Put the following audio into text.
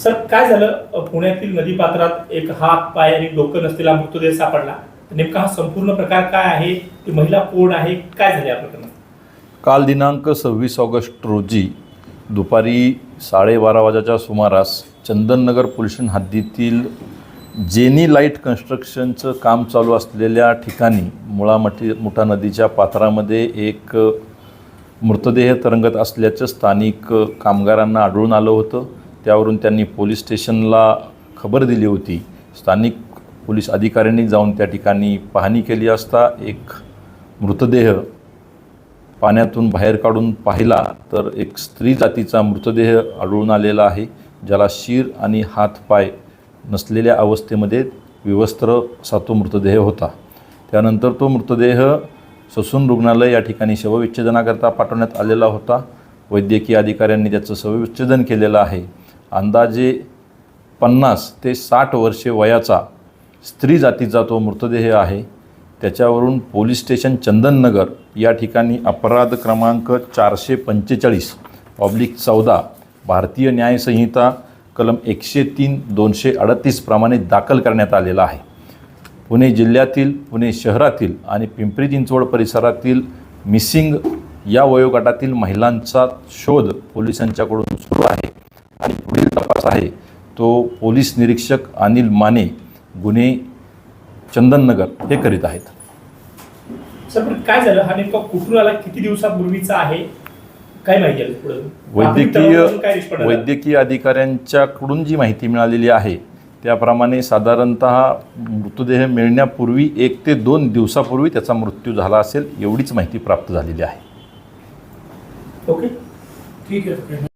Sir काय झालं? पुण्यातील पुण्यातील नदीपात्रात एक हात पाय आणि डोकं नसलेला मृतदेह सापडला. नेमका हा संपूर्ण प्रकार काय आहे? ती महिला कोण आहे? काय झाले या प्रकरणात? काल दिनांक सव्वीस ऑगस्ट रोजी दुपारी साडेबारा वाजाच्या सुमारास चंदननगर पोल्युशन हद्दीतील जेनी लाइट कन्स्ट्रक्शनचं काम चालू असलेल्या ठिकाणी मुळामठी मुठा नदीच्या पात्रामध्ये एक मृतदेह तरंगत असल्याचं स्थानिक कामगारांना आढळून आलं होतं. त्यावरून त्यांनी पोलीस स्टेशनला खबर दिली होती. स्थानिक पोलीस अधिकाऱ्यांनी जाऊन त्या ठिकाणी पाहणी केली असता एक मृतदेह पाण्यातून बाहेर काढून पाहिला तर एक स्त्री जातीचा मृतदेह आढळून आलेला आहे ज्याला शिर आणि हातपाय नसलेल्या अवस्थेमध्ये विवस्त्र असा तो मृतदेह होता. त्यानंतर तो मृतदेह ससून रुग्णालय या ठिकाणी शवविच्छेदनाकरता पाठवण्यात आलेला होता. वैद्यकीय अधिकाऱ्यांनी त्याचं शवविच्छेदन केलेलं आहे. अंदाजे पन्नास ते साठ वर्षे वयाचा स्त्री जातीचा तो मृतदेह आहे. त्याच्यावरून पोलीस स्टेशन चंदननगर या ठिकाणी अपराध क्रमांक चारशे पंचेचाळीस पब्लिक चौदा भारतीय न्यायसंहिता कलम एकशे तीन दोनशे अडतीस प्रमाणे दाखल करण्यात आलेला आहे. पुणे जिल्ह्यातील पुणे शहरातील आणि पिंपरी चिंचवड परिसरातील मिसिंग या वयोगटातील महिलांचा शोध पोलिसांच्याकडून सुरू आहे. तपास आहे. तो पोलीस निरीक्षक अनिल माने गुन्हे चंदननगर हे करीत आहेत. सर पण काय झालं? हा नेमका कुठून आला? किती दिवसापूर्वीचा आहे? काय माहिती पुढे? वैद्यकीय वैद्यकीय अधिकाऱ्यांच्याकडून जी माहिती मिळालेली आहे त्याप्रमाणे साधारणत मृतदेह मिळण्यापूर्वी एक ते दोन दिवसापूर्वी त्याचा मृत्यू झाला असेल एवढीच माहिती प्राप्त झालेली आहे. ओके. ठीक आहे.